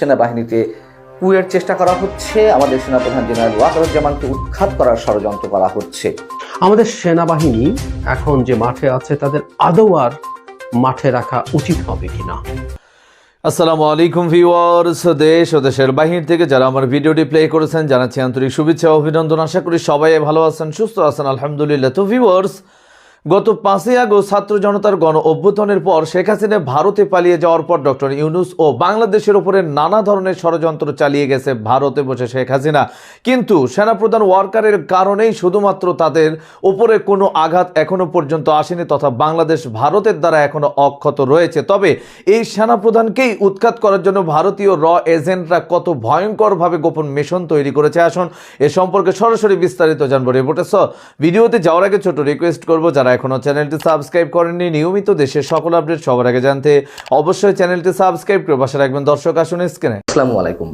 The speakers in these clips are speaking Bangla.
সেনাবাহিনীতে কুয়ের চেষ্টা করা হচ্ছে। আমাদের সেনাপ্রধান জেনারেল ওয়াকারুজ্জামানকে উৎখাত করার ষড়যন্ত্র করা হচ্ছে। আমাদের সেনাবাহিনী এখন যে মাঠে আছে তাদের আদৌ আর মাঠে রাখা উচিত হবে কিনা? আসসালামু আলাইকুম ভিউয়ার্স দেশ ও দেশের বাহির থেকে যারা আমার ভিডিওটি প্লে করেছেন জানাচ্ছি আন্তরিক শুভেচ্ছা ও অভিনন্দন। আশা করি সবাই ভালো আছেন সুস্থ আছেন আলহামদুলিল্লাহ। তো ভিউয়ার্স গত পাঁচই আগস্ট ছাত্র জনতার গণ অভ্যুত্থানের পর শেখ হাসিনা ভারতে পালিয়ে যাওয়ার পর ডক্টর ইউনুস ও বাংলাদেশের উপরে নানা ধরনের ষড়যন্ত্র চালিয়ে গেছে ভারতে বসে শেখ হাসিনা। কিন্তু সেনাপ্রধান ওয়ার্কারের কারণেই শুধুমাত্র তাদের উপরে কোনো আঘাত এখনও পর্যন্ত আসেনি তথা বাংলাদেশ ভারতের দ্বারা এখনও অক্ষত রয়েছে। তবে এই সেনাপ্রধানকেই উৎখাত করার জন্য ভারতীয় র এজেন্টরা কত ভয়ঙ্করভাবে গোপন মিশন তৈরি করেছে আসুন এ সম্পর্কে সরাসরি বিস্তারিত জানব। রিপোর্টে স ভিডিওতে যাওয়ার আগে ছোট রিকোয়েস্ট করব, যারা এখনও চ্যানেলটি সাবস্ক্রাইব করেননি, নিয়মিত দেশের সকল আপডেট সবার আগে জানতে অবশ্যই চ্যানেলটি সাবস্ক্রাইব করে পাশে রাখবেন। দর্শক, আসুন স্ক্রিনে। আসসালামু আলাইকুম।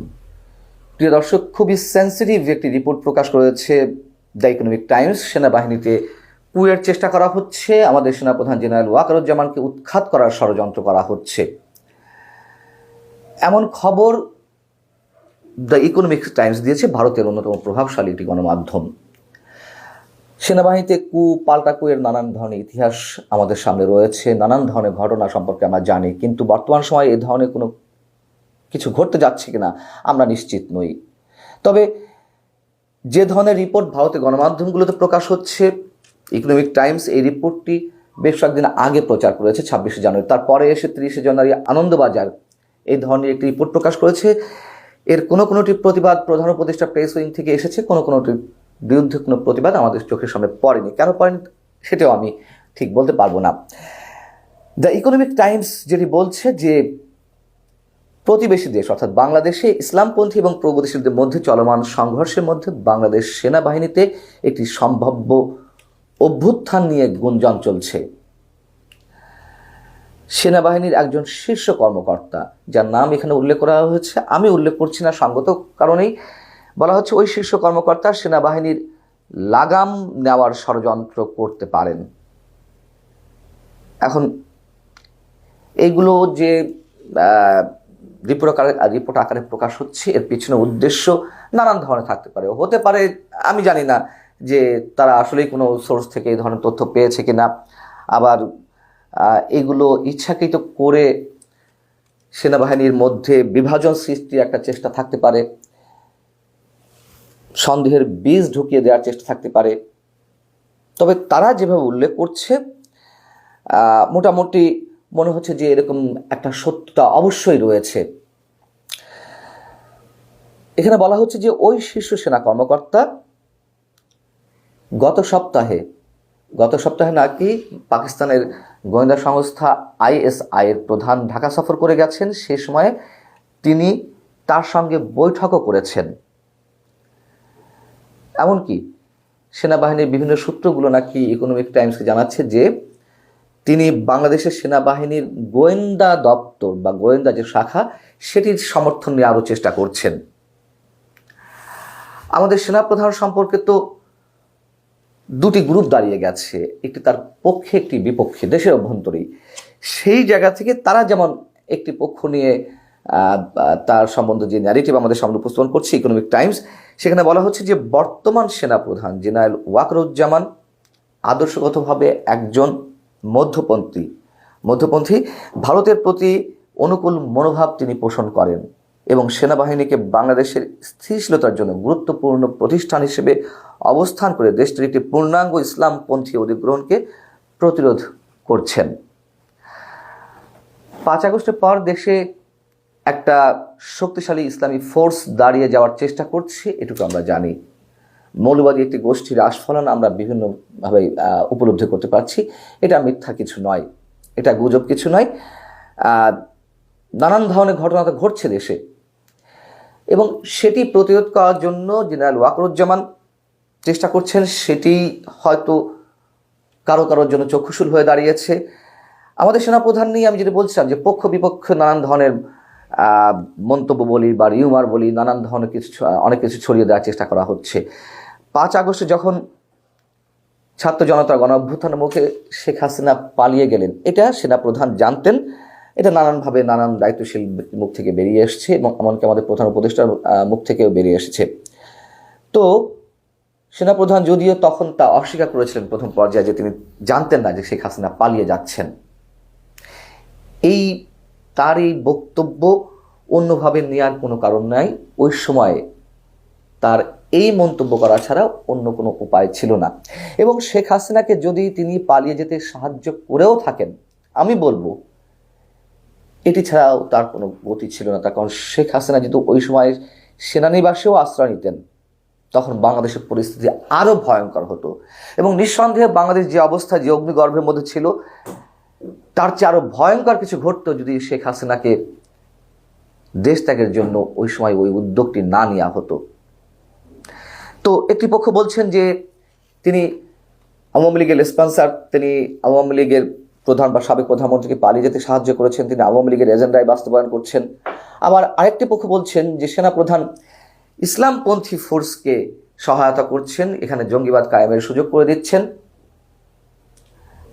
প্রিয় দর্শক, খুবই সেন্সিটিভ একটি রিপোর্ট প্রকাশ করেছে দ্য ইকোনমিক টাইমস সেনাবাহিনীতে কুয়ের চেষ্টা করা হচ্ছে। আমাদের সেনাপ্রধান জেনারেল ওয়াকারুজ্জামানকে উৎখাত করার ষড়যন্ত্র করা হচ্ছে। এমন খবর দ্য ইকোনমিক টাইমস দিয়েছে, ভারতের অন্যতম প্রভাবশালী একটি গণমাধ্যম। সেনাবাহিনীতে কু, পাল্টা কুয়ের নানান ধরনের ইতিহাস আমাদের সামনে রয়েছে, নানান ধরনের ঘটনা সম্পর্কে আমরা জানি, কিন্তু বর্তমান সময়ে এ ধরনের কোনো কিছু ঘটতে যাচ্ছে কিনা আমরা নিশ্চিত নই। তবে যে ধরনের রিপোর্ট ভারতের গণমাধ্যমগুলোতে প্রকাশ হচ্ছে ইকোনমিক টাইমস এই রিপোর্টটি বেশ কয়েকদিন আগে প্রচার করেছে, ছাব্বিশে জানুয়ারি। তারপরে এসে তিরিশে জানুয়ারি আনন্দবাজার এই ধরনের একটি রিপোর্ট প্রকাশ করেছে। এর কোনো কোনোটি প্রতিবাদ প্রধান উপদেষ্টা প্রেস উইং থেকে এসেছে, কোনো কোনোটির বিরুদ্ধে কোনো প্রতিবাদ আমাদের চোখের সামনে পড়েনি। কেন পড়েনি সেটাও আমি ঠিক বলতে পারব না। দ্য ইকোনমিক টাইমস যেটি বলছে যে, প্রতিবেশী দেশ অর্থাৎ বাংলাদেশে ইসলামপন্থী এবং প্রগতিশীলদের মধ্যে চলমান সংঘর্ষের মধ্যে বাংলাদেশ সেনাবাহিনীতে একটি সম্ভাব্য অভ্যুত্থান নিয়ে গুঞ্জন চলছে। সেনাবাহিনীর একজন শীর্ষ কর্মকর্তা, যার নাম এখানে উল্লেখ করা হয়েছে, আমি উল্লেখ করছি না, সঙ্গত কারণেই বলা হচ্ছে ওই শীর্ষ কর্মকর্তা সেনাবাহিনীর লাগাম নেওয়ার ষড়যন্ত্র করতে পারেন। এখন এইগুলো যে রিপোর্ট আকারে রিপোর্ট আকারে প্রকাশ হচ্ছে, এর পিছনে উদ্দেশ্য নানান ধরনের থাকতে পারে। হতে পারে, আমি জানি না যে তারা আসলেই কোনো সোর্স থেকে এই ধরনের তথ্য পেয়েছে কি না আবার এগুলো ইচ্ছাকৃত করে সেনাবাহিনীর মধ্যে বিভাজন সৃষ্টির একটা চেষ্টা থাকতে পারে। সন্দেহের বীজ ঢুকিয়ে দেওয়ার চেষ্টা থাকতে পারে। তবে তারা যেভাবে উল্লেখ করছে মোটামুটি মনে হচ্ছে যে এরকম একটা সত্যতা অবশ্যই রয়েছে। এখানে বলা হচ্ছে যে ওই শীর্ষ সেনা কর্মকর্তা গত সপ্তাহে গত সপ্তাহে নাকি পাকিস্তানের গোয়েন্দা সংস্থা আইএসআই এর প্রধান ঢাকা সফর করে গেছেন, সে সময়ে তিনি তার সঙ্গে বৈঠকও করেছেন। এমনকি সেনাবাহিনীর বিভিন্ন সূত্রগুলো নাকি ইকোনমিক টাইমসকে জানাচ্ছে যে, তিনি বাংলাদেশের সেনাবাহিনীর গোয়েন্দা দপ্তর বা গোয়েন্দা যে শাখা, সেটির সমর্থন নিয়ে আরও চেষ্টা করছেন। আমাদের সেনাপ্রধান সম্পর্কে তো দুটি গ্রুপ দাঁড়িয়ে গেছে, একটি তার পক্ষে, একটি বিপক্ষে, দেশের অভ্যন্তরেই। সেই জায়গা থেকে তারা যেমন একটি পক্ষ নিয়ে তার সম্বন্ধে যে ন্যারেটিভ আমাদের সামনে উপস্থাপন করছে ইকোনমিক টাইমস সেখানে বলা হচ্ছে যে বর্তমান সেনাপ্রধান জেনারেল ওয়াকরুজ্জামান আদর্শগতভাবে একজন মধ্যপন্থী। মধ্যপন্থী ভারতের প্রতি অনুকূল মনোভাব তিনি পোষণ করেন এবং সেনাবাহিনীকে বাংলাদেশের স্থিতিশীলতার জন্য গুরুত্বপূর্ণ প্রতিষ্ঠান হিসেবে অবস্থান করে দেশটির একটি পূর্ণাঙ্গ ইসলামপন্থী অধিগ্রহণকে প্রতিরোধ করছেন। পাঁচ আগস্টের পর দেশে একটা শক্তিশালী ইসলামী ফোর্স দাঁড়িয়ে যাওয়ার চেষ্টা করছে, এটুকু আমরা জানি। মৌলবাদী একটি গোষ্ঠীর আস্ফলন আমরা বিভিন্নভাবে উপলব্ধি করতে পারছি। এটা মিথ্যা কিছু নয়। এটা গুজব কিছু নয়। নানান ধরনের ঘটনা তো ঘটছে দেশে। এবং সেটি প্রতিরোধ করার জন্য জেনারেল ওয়াকরুজ্জামান চেষ্টা করছেন, সেটি হয়তো কারও কারোর জন্য চক্ষুশূল হয়ে দাঁড়িয়েছে। আমাদের সেনাপ্রধান নিয়ে আমি যেটা বলছিলাম যে পক্ষ বিপক্ষ নানান ধরনের মন্তব্য বলি বা রিউমার বলি, নানান ধরনের কিছু অনেক কিছু ছড়িয়ে দেওয়ার চেষ্টা করা হচ্ছে। পাঁচ আগস্টে যখন ছাত্র জনতা গণ অভ্যুত্থানের মুখে শেখ হাসিনা পালিয়ে গেলেন, এটা সেনাপ্রধান জানতেন। এটা নানানভাবে নানান দায়িত্বশীল মুখ থেকে বেরিয়ে এসছে এবং এমনকি আমাদের প্রধান উপদেষ্টার মুখ থেকেও বেরিয়ে এসেছে। তো সেনাপ্রধান যদিও তখন তা অস্বীকার করেছিলেন প্রথম পর্যায়ে যে তিনি জানতেন না যে শেখ হাসিনা পালিয়ে যাচ্ছেন। এই তার এই বক্তব্য অন্যভাবে নেওয়ার কোনো কারণ নাই। ওই সময়ে তার এই মন্তব্য করা ছাড়া অন্য কোনো উপায় ছিল না। এবং শেখ হাসিনাকে যদি তিনি পালিয়ে যেতে সাহায্য করেও থাকেন, আমি বলব, এটি ছাড়াও তার কোনো গতি ছিল না। তার কারণ শেখ হাসিনা যেহেতু ওই সময় সেনানিবাসেও আশ্রয় নিতেন, তখন বাংলাদেশের পরিস্থিতি আরও ভয়ঙ্কর হতো। এবং নিঃসন্দেহে বাংলাদেশ যে অবস্থা, যে অগ্নিগর্ভের মধ্যে ছিল তার চেয়ে আরও ভয়ঙ্কর কিছু ঘটতো যদি শেখ হাসিনাকে দেশ ত্যাগের জন্য ওই সময় ওই উদ্যোগটি না নেওয়া হতো। তো একটি পক্ষ বলছেন যে তিনি আওয়ামী লীগের স্পন্সার, তিনি আওয়ামী লীগের প্রধান বা সাবেক প্রধানমন্ত্রীকে পালিয়ে যেতে সাহায্য করেছেন, তিনি আওয়ামী লীগের এজেন্ডায় বাস্তবায়ন করছেন। আবার আরেকটি পক্ষ বলছেন যে সেনাপ্রধান ইসলামপন্থী ফোর্সকে সহায়তা করছেন, এখানে জঙ্গিবাদ কায়েমের সুযোগ করে দিচ্ছেন।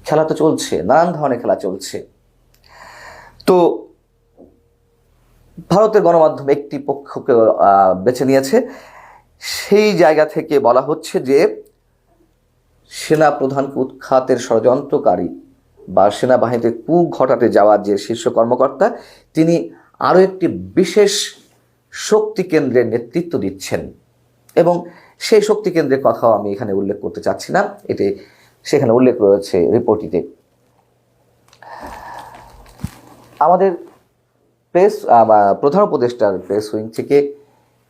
খেলা তো চলছে, নানান ধরনের খেলা চলছে। তো ভারতের গণমাধ্যম একটি পক্ষকে বেছে নিয়েছে। সেই জায়গা থেকে বলা হচ্ছে যে, সেনা প্রধানকে উৎখাতের ষড়যন্ত্রকারী বা সেনাবাহিনীতে কু ঘটাতে যাওয়ার যে শীর্ষ কর্মকর্তা, তিনি আরও একটি বিশেষ শক্তি কেন্দ্রের নেতৃত্ব দিচ্ছেন। এবং সেই শক্তি কেন্দ্রের কথাও আমি এখানে উল্লেখ করতে চাচ্ছি না। এটি সেখানে উল্লেখ রয়েছে রিপোর্টটিতে। আমাদের প্রেস প্রধান উপদেষ্টার প্রেস উইং থেকে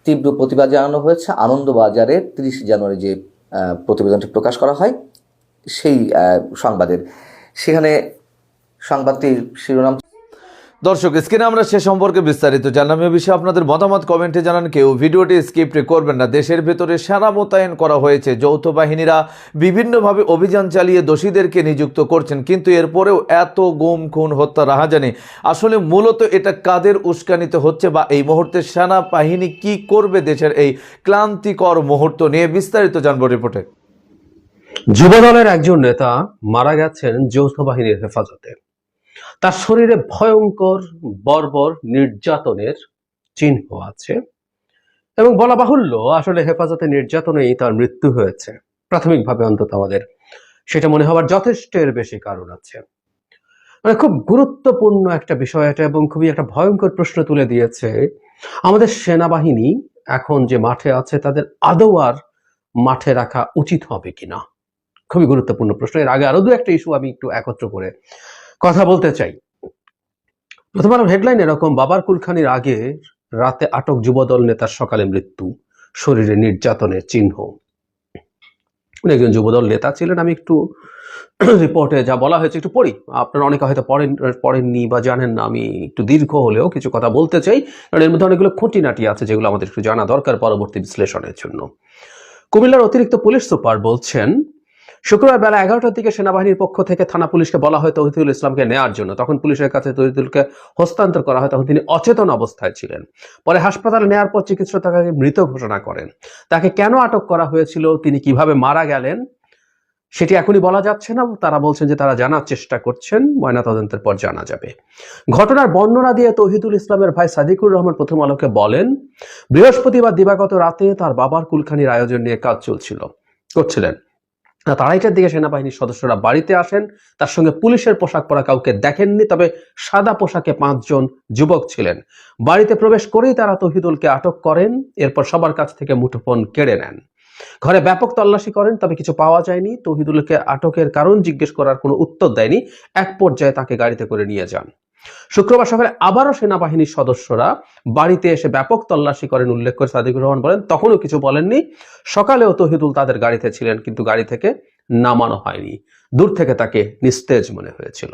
তীব্র প্রতিবাদ জানানো হয়েছে। আনন্দবাজারে তিরিশ জানুয়ারি যে প্রতিবেদনটি প্রকাশ করা হয়, সেই সংবাদের। সেখানে সংবাদটির শিরোনাম দর্শক, স্ক্রিনে আমরা সে সম্পর্কে বিস্তারিত জানলাম। এ বিষয়ে আপনাদের মতামত কমেন্টে জানান কেউ। ভিডিওটি স্কিপ করবেন না। দেশের ভেতরে সেনা মোতায়েন করা হয়েছে। যৌথ বাহিনীরা বিভিন্নভাবে অভিযান চালিয়ে দোষীদেরকে নিযুক্ত করছেন, কিন্তু এরপরেও এত গুম, খুন, হত্যা, রাহাজানি। আসলে মূলত এটা কাদের উস্কানিতে হচ্ছে বা এই মুহূর্তে সেনা বাহিনী কি করবে দেশের এই ক্লান্তিকর মুহূর্ত নিয়ে বিস্তারিত জানব রিপোর্টে। যুবদলের একজন নেতা মারা গেছেন যৌথ বাহিনীর হেফাজতে। তার শরীরে ভয়ঙ্কর, বর্বর নির্যাতনের চিহ্ন আছে এবং বলা বাহুল্য আসলে হেফাজতে নির্যাতনেই তার মৃত্যু হয়েছে। প্রাথমিকভাবে অন্তত আমাদের সেটা মনে হওয়ার যথেষ্টের বেশি কারণ আছে। মানে খুব গুরুত্বপূর্ণ একটা বিষয় এটা এবং খুবই একটা ভয়ঙ্কর প্রশ্ন তুলে দিয়েছে। আমাদের সেনাবাহিনী এখন যে মাঠে আছে তাদের আদৌ আর মাঠে রাখা উচিত হবে কিনা? খুবই গুরুত্বপূর্ণ প্রশ্ন। এর আগে আরও দু একটা ইস্যু আমি একটু একত্র করে কথা বলতে চাই। প্রথম আলো হেডলাইন এরকম, বাবার কুলখানির আগে রাতে আটক যুবদল নেতার সকালে মৃত্যু, শরীরে নির্যাতনের চিহ্ন। উনি একজন যুবদল নেতা ছিলেন, আমি একটু রিপোর্টে যা বলা হয়েছে একটু পড়ি। আপনারা অনেকে হয়তো পড়েন, পড়েননি বা জানেন না, আমি একটু দীর্ঘ হলেও কিছু কথা বলতে চাই। কারণ এর মধ্যে অনেকগুলো খুঁটিনাটি আছে, যেগুলো আমাদের একটু জানা দরকার পরবর্তী বিশ্লেষণের জন্য। কুমিল্লার অতিরিক্ত পুলিশ সুপার বলছেন শুক্রবার বেলা এগারোটার দিকে সেনাবাহিনীর পক্ষ থেকে থানা পুলিশকে বলা হয় তহিদুল ইসলামকে নেয়ার জন্য। তখন পুলিশের কাছে তহিদুলকে হস্তান্তর করা হয়। তখন তিনি অচেতন অবস্থায় ছিলেন। পরে হাসপাতালে নেয়ার পর চিকিৎসক তাকে মৃত ঘোষণা করেন। তাকে কেন আটক করা হয়েছিল, তিনি কীভাবে মারা গেলেন, সেটি এখনই বলা যাচ্ছে না। তারা বলছেন যে তারা জানার চেষ্টা করছেন, ময়নাতদন্তের পর জানা যাবে। ঘটনার বর্ণনা দিয়ে তহিদুল ইসলামের ভাই সাদিকুর রহমান প্রথম আলোকে বলেন, বৃহস্পতিবার দিবাগত রাতে তার বাবার কুলখানির আয়োজন নিয়ে কাজ চলছিল। করছিলেন। রাত আড়াইটার দিকে সেনাবাহিনীর সদস্যরা বাড়িতে আসেন, তার সঙ্গে পুলিশের পোশাক পরা কাউকে দেখেননি, তবে সাদা পোশাকে পাঁচজন যুবক ছিলেন। বাড়িতে প্রবেশ করেই তারা তহিদুলকে আটক করেন, এরপর সবার কাছ থেকে মুঠোফোন কেড়ে নেন। ঘরে ব্যাপক তল্লাশি করেন, তবে কিছু পাওয়া যায়নি, তহিদুলকে আটকের কারণ জিজ্ঞেস করার কোনো উত্তর দেয়নি, এক পর্যায়ে তাকে গাড়িতে করে নিয়ে যান। শুক্রবার সকালে আবারও সেনাবাহিনীর সদস্যরা বাড়িতে এসে ব্যাপক তল্লাশি করেন, উল্লেখ করে সাদিকুর রহমান বলেন, তখনও কিছু বলেননি। সকালেও তহিদুল তাদের গাড়িতে ছিলেন, কিন্তু গাড়ি থেকে নামানো হয়নি। দূর থেকে তাকে নিস্তেজ মনে হয়েছিল।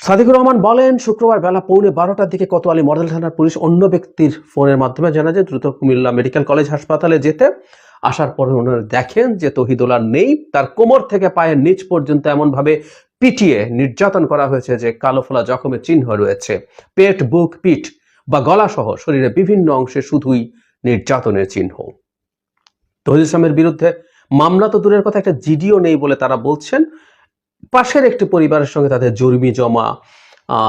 সাদিকুর রহমান বলেন, শুক্রবার বেলা পৌনে বারোটার দিকে কোতোয়ালি মডেল থানার পুলিশ অন্য ব্যক্তির ফোনের মাধ্যমে জানা যায় দ্রুত কুমিল্লা মেডিকেল কলেজ হাসপাতালে যেতে আসার পরে ওনারা দেখেন যে, তহিদুল আর নেই। তার কোমর থেকে পায়ের নিচ পর্যন্ত এমনভাবে পিটিয়ে নির্যাতন করা হয়েছে যে কালো ফোলা জখমের চিহ্ন রয়েছে। পেট, বুক, পিঠ বা গলা সহ শরীরের বিভিন্ন অংশে শুধুই নির্যাতনের চিহ্ন। তহিদ ইসলামের বিরুদ্ধে মামলা তো দূরের কথা, একটা জিডিও নেই বলে তারা বলছেন। পাশের একটি পরিবারের সঙ্গে তাদের জর্মি জমা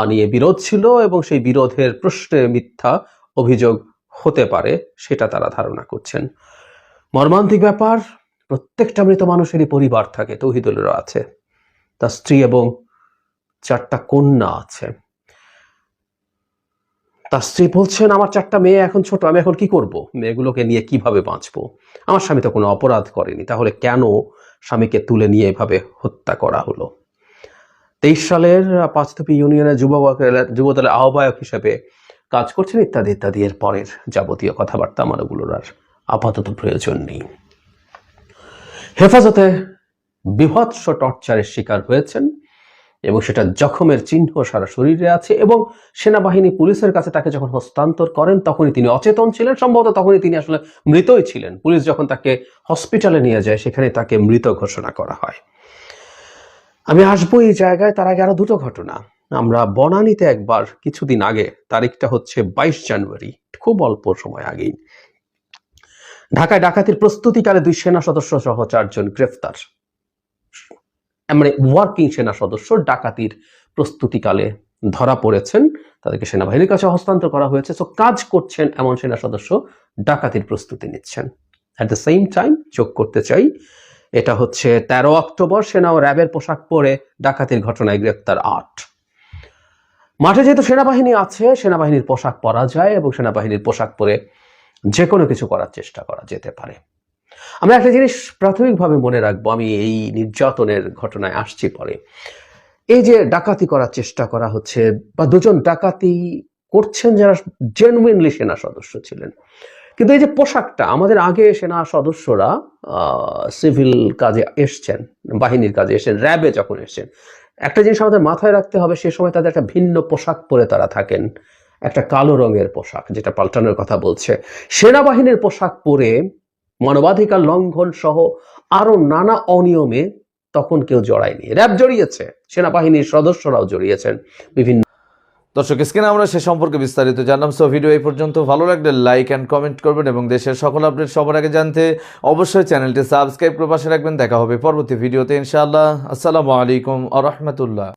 নিয়ে বিরোধ ছিল এবং সেই বিরোধের প্রশ্নে মিথ্যা অভিযোগ হতে পারে সেটা তারা ধারণা করছেন। মর্মান্তিক ব্যাপার, প্রত্যেকটা মৃত মানুষেরই পরিবার থাকে, তৌহিদুলেরও আছে। তার স্ত্রী এবং চারটা কন্যা আছে। তার স্ত্রী বলছেন, আমার চারটা মেয়ে এখন ছোট, আমি এখন কি করব? মেয়েগুলোকে নিয়ে কীভাবে বাঁচবো? আমার স্বামী তো কোনো অপরাধ করেনি, তাহলে কেন স্বামীকে তুলে নিয়ে এভাবে হত্যা করা হলো? তেইশ সালের পাঁচতপি ইউনিয়নের যুব যুবদলের আহ্বায়ক হিসেবে কাজ করছেন ইত্যাদি ইত্যাদি। এর পরের যাবতীয় কথাবার্তা আমার ওগুলোর আর আপাতত প্রয়োজন নেই। হেফাজতে বিভৎস টর্চারের শিকার হয়েছেন এবং সেটা জখমের চিহ্ন সারা শরীরে আছে এবং সেনাবাহিনী পুলিশের কাছে তাকে যখন হস্তান্তর করেন, তখনই তিনি অচেতন ছিলেন। সম্ভবত তখনই তিনি আসলে মৃতই ছিলেন। পুলিশ যখন তাকে হসপিটালে নিয়ে যায়, সেখানে তাকে মৃত ঘোষণা করা হয়। আমি আসব এই জায়গায়, তার আগে আরও দুটো ঘটনা। আমরা বনানীতে একবার কিছুদিন আগে, তারিখটা হচ্ছে বাইশ জানুয়ারি, খুব অল্প সময় আগেই। ঢাকায় ডাকাতির প্রস্তুতিকালে দুই সেনা সদস্য সহ চারজন গ্রেফতার। মানে ওয়ার্কিং সেনা সদস্য ডাকাতির প্রস্তুতিকালে ধরা পড়েছেন। তাদেরকে সেনাবাহিনীর কাছে হস্তান্তর করা হয়েছে। সো কাজ করছেন এমন সেনা সদস্য ডাকাতির প্রস্তুতি নিচ্ছেন। অ্যাট দ্য সেম টাইম যোগ করতে চাই, এটা হচ্ছে তেরো অক্টোবর, সেনা ও র্যাবের পোশাক পরে ডাকাতির ঘটনায় গ্রেপ্তার আট। মাঠে যেহেতু সেনাবাহিনী আছে, সেনাবাহিনীর পোশাক পরা যায় এবং সেনাবাহিনীর পোশাক পরে যে কোনো কিছু করার চেষ্টা করা যেতে পারে। আমরা একটা জিনিস প্রাথমিকভাবে মনে রাখব, আমি এই নির্যাতনের ঘটনায় আসছি পরে। এই যে ডাকাতি করার চেষ্টা করা হচ্ছে, বা দুজন ডাকাতি করছেন যারা জেনুইনলি সেনা সদস্য ছিলেন। কিন্তু এই যে পোশাকটা, আমাদের আগে সেনা সদস্যরা সিভিল কাজে এসছেন, বাহিনীর কাজে এসেছেন, র্যাবে যখন এসছেন, একটা জিনিস আমাদের মাথায় রাখতে হবে, সে সময় তাদের একটা ভিন্ন পোশাক পরে তারা থাকেন। একটা কালো রঙের পোশাক, যেটা পাল্টানোর কথা বলছে। সেনাবাহিনীর পোশাক পরে মানবাধিকার লঙ্ঘন সহ আরও নানা অনিয়মে তখন কেউ জড়ায়নি। র্যাব জড়িয়েছে, সেনাবাহিনীর সদস্যরাও জড়িয়েছেন বিভিন্ন। দর্শক, স্ক্রিনে আমরা সে সম্পর্কে বিস্তারিত জানলাম সো ভিডিও এই পর্যন্ত ভালো লাগলে লাইক অ্যান্ড কমেন্ট করবেন এবং দেশের সকল আপডেট সবার আগে জানতে অবশ্যই চ্যানেলটি সাবস্ক্রাইব করে পাশে রাখবেন। দেখা হবে পরবর্তী ভিডিওতে ইনশাআল্লাহ। আসসালামু আলাইকুম আ রহমতুল্লাহ।